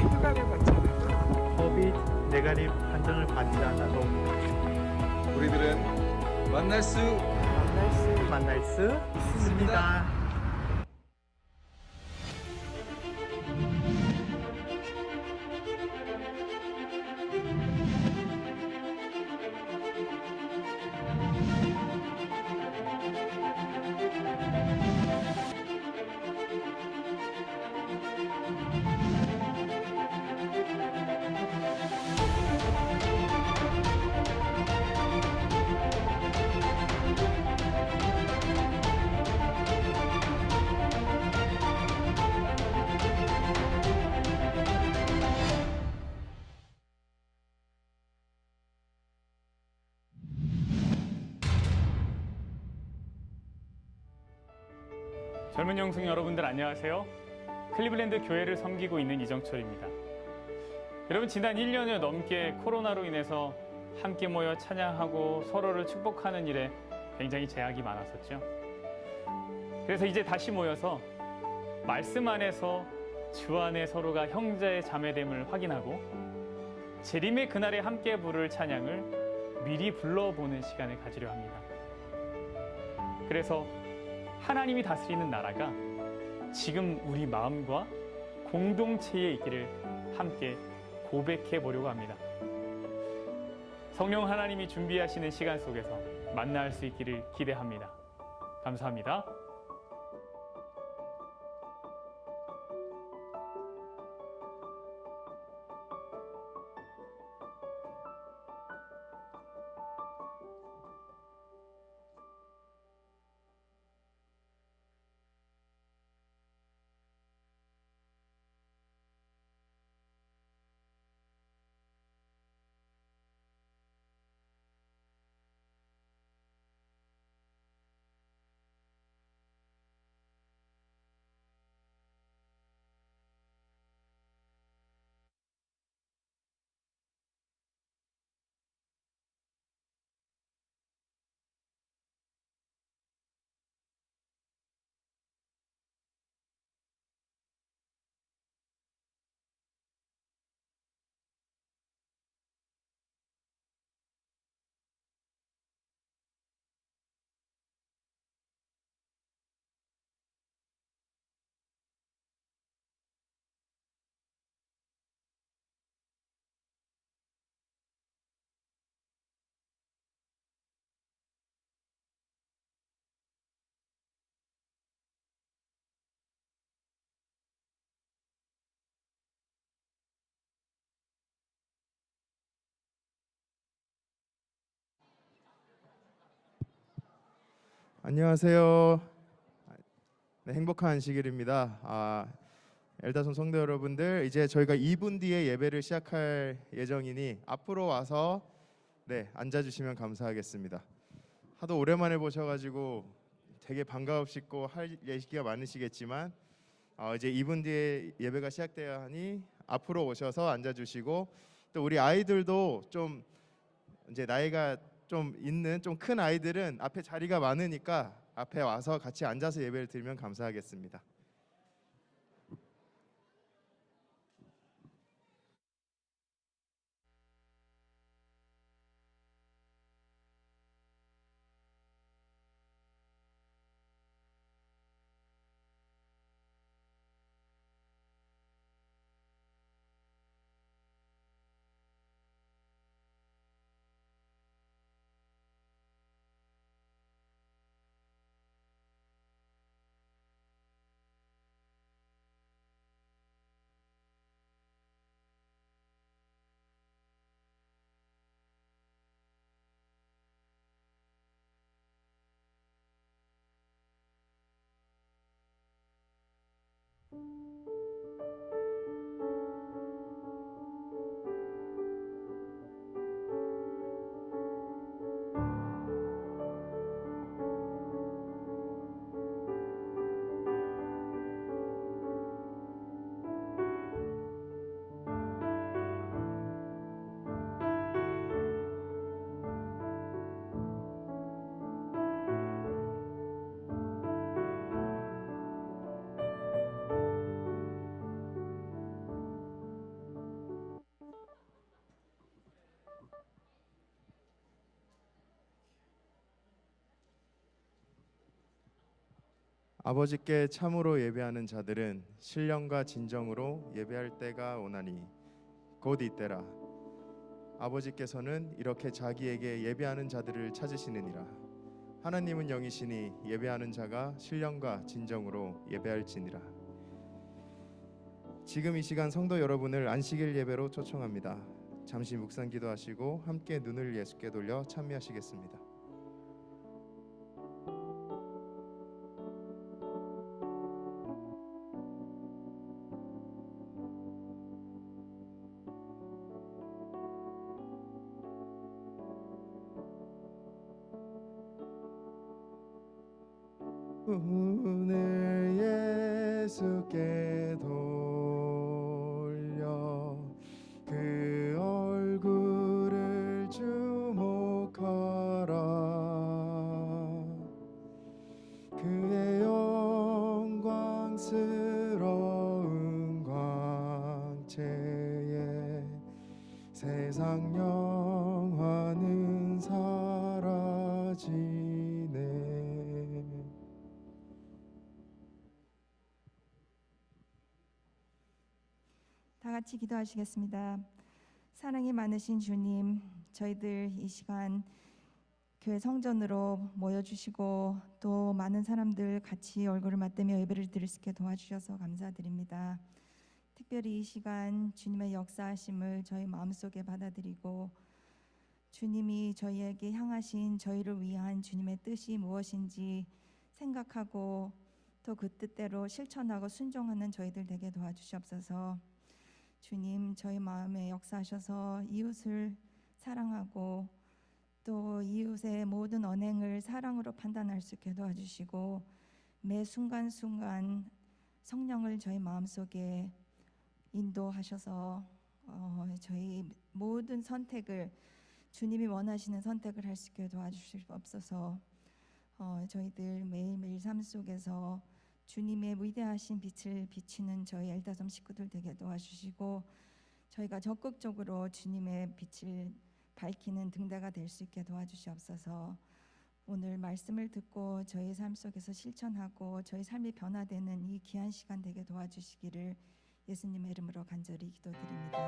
휴가를 법이 내가리 판정을 받지 않아도. 우리들은 만날 수 만날 수 만날 수 있습니다. 젊은 영승 여러분들 안녕하세요. 클리블랜드 교회를 섬기고 있는 이정철입니다. 여러분 지난 1년여 넘게 코로나로 인해서 함께 모여 찬양하고 서로를 축복하는 일에 굉장히 제약이 많았었죠. 그래서 이제 다시 모여서 말씀 안에서 주 안에 서로가 형제의 자매됨을 확인하고 재림의 그날에 함께 부를 찬양을 미리 불러보는 시간을 가지려 합니다. 그래서 하나님이 다스리는 나라가 지금 우리 마음과 공동체에 있기를 함께 고백해 보려고 합니다. 성령 하나님이 준비하시는 시간 속에서 만날 수 있기를 기대합니다. 감사합니다. 안녕하세요. 네, 행복한 시길입니다. 아, 엘다손 성도 여러분들, 이제 저희가 2분 뒤에 예배를 시작할 예정이니 앞으로 와서 네 앉아주시면 감사하겠습니다. 하도 오랜만에 보셔가지고 되게 반가우시고 할 얘기가 많으시겠지만 어, 이제 2분 뒤에 예배가 시작돼야 하니 앞으로 오셔서 앉아주시고 또 우리 아이들도 좀 이제 나이가 좀 있는 좀 큰 아이들은 앞에 자리가 많으니까 앞에 와서 같이 앉아서 예배를 드리면 감사하겠습니다. 아버지께 참으로 예배하는 자들은 신령과 진정으로 예배할 때가 오나니 곧 이때라. 아버지께서는 이렇게 자기에게 예배하는 자들을 찾으시느니라. 하나님은 영이시니 예배하는 자가 신령과 진정으로 예배할지니라. 지금 이 시간 성도 여러분을 안식일 예배로 초청합니다. 잠시 묵상 기도하시고 함께 눈을 예수께 돌려 참여하시겠습니다 오늘 예수께 돌려 그 얼굴을 주목하라. 그의 영광스러운 광채에 세상 영화는 사라지 같이 기도하시겠습니다. 사랑이 많으신 주님, 저희들 이 시간 교회 성전으로 모여주시고 또 많은 사람들 같이 얼굴을 맞대며 예배를 드릴 수 있게 도와주셔서 감사드립니다. 특별히 이 시간 주님의 역사하심을 저희 마음속에 받아들이고 주님이 저희에게 향하신 저희를 위한 주님의 뜻이 무엇인지 생각하고 또 그 뜻대로 실천하고 순종하는 저희들 되게 도와주시옵소서. 주님 저희 마음에 역사하셔서 이웃을 사랑하고 또 이웃의 모든 언행을 사랑으로 판단할 수 있게 도와주시고 매 순간순간 성령을 저희 마음속에 인도하셔서 어, 저희 모든 선택을 주님이 원하시는 선택을 할 수 있게 도와주시옵소서 어, 저희들 매일매일 삶 속에서 주님의 위대하신 빛을 비치는 저희 엘다섬 식구들 되게 도와주시고 저희가 적극적으로 주님의 빛을 밝히는 등대가 될 수 있게 도와주시옵소서. 오늘 말씀을 듣고 저희 삶 속에서 실천하고 저희 삶이 변화되는 이 귀한 시간 되게 도와주시기를 예수님의 이름으로 간절히 기도드립니다.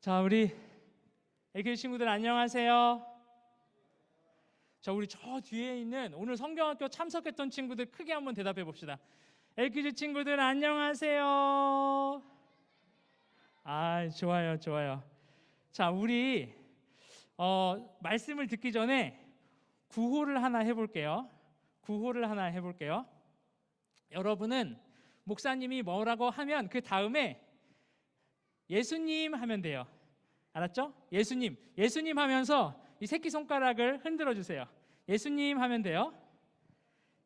자, 우리 애교 친구들 안녕하세요. 자, 우리 저 뒤에 있는 오늘 성경학교 참석했던 친구들 크게 한번 대답해 봅시다. 애교 친구들 안녕하세요. 아, 좋아요, 좋아요. 자, 우리 어, 말씀을 듣기 전에 구호를 하나 해볼게요. 구호를 하나 해볼게요. 여러분은 목사님이 뭐라고 하면 그 다음에 예수님 하면 돼요. 알았죠? 예수님. 예수님 하면서 이 새끼 손가락을 흔들어 주세요. 예수님 하면 돼요.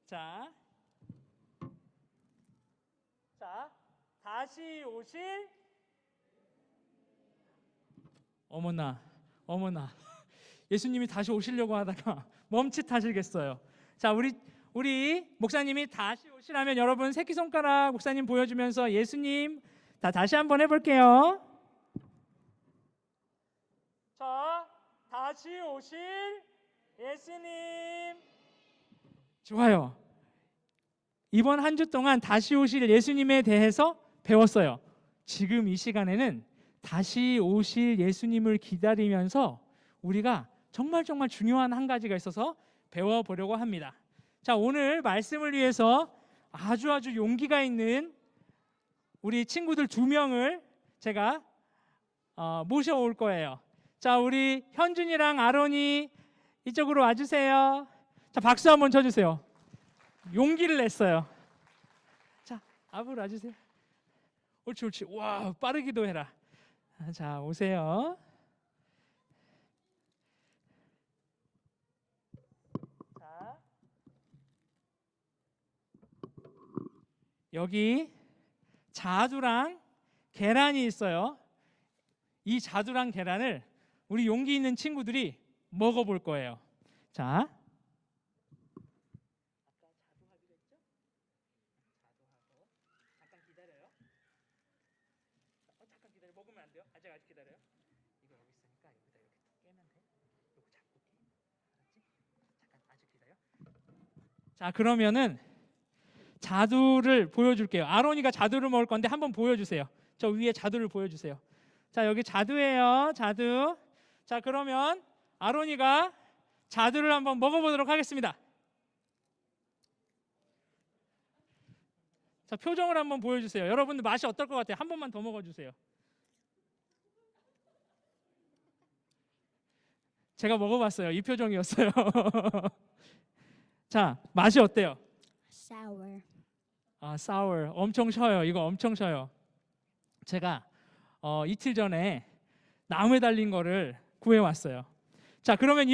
자. 자, 다시 오실 어머나. 어머나. 예수님이 다시 오시려고 하다가 멈칫하시겠어요. 자, 우리 우리 목사님이 다시 오시라면 여러분 새끼 손가락 목사님 보여주면서 예수님 자, 다시 한번 해볼게요. 자, 다시 오실 예수님. 좋아요. 이번 한 주 동안 다시 오실 예수님에 대해서 배웠어요. 지금 이 시간에는 다시 오실 예수님을 기다리면서 우리가 정말 정말 중요한 한 가지가 있어서 배워보려고 합니다. 자, 오늘 말씀을 위해서 아주 아주 용기가 있는 우리 친구들 두 명을 제가 어, 모셔올 거예요. 자, 우리 현준이랑 아론이 이쪽으로 와주세요. 자, 박수 한번 쳐주세요. 용기를 냈어요. 자, 앞으로 와주세요. 옳지, 옳지. 와, 빠르기도 해라. 자, 오세요. 자, 여기 자두랑 계란이 있어요. 이 자두랑 계란을 우리 용기 있는 친구들이 먹어볼 거예요. 자, 자 그러면은 자두를 보여줄게요. 아론이가 자두를 먹을 건데 한번 보여주세요. 저 위에 자두를 보여주세요. 자, 여기 자두예요. 자두. 자, 그러면 아론이가 자두를 한번 먹어보도록 하겠습니다. 자, 표정을 한번 보여주세요. 여러분들 맛이 어떨 것 같아요? 한 번만 더 먹어주세요. 제가 먹어봤어요. 이 표정이었어요. 자, 맛이 어때요? sour. 아, sour. 엄청 셔요. 이거 엄청 셔요. 제가 어, 이틀 전에 나무에 달린 거를 구해 왔어요. 자, 그러면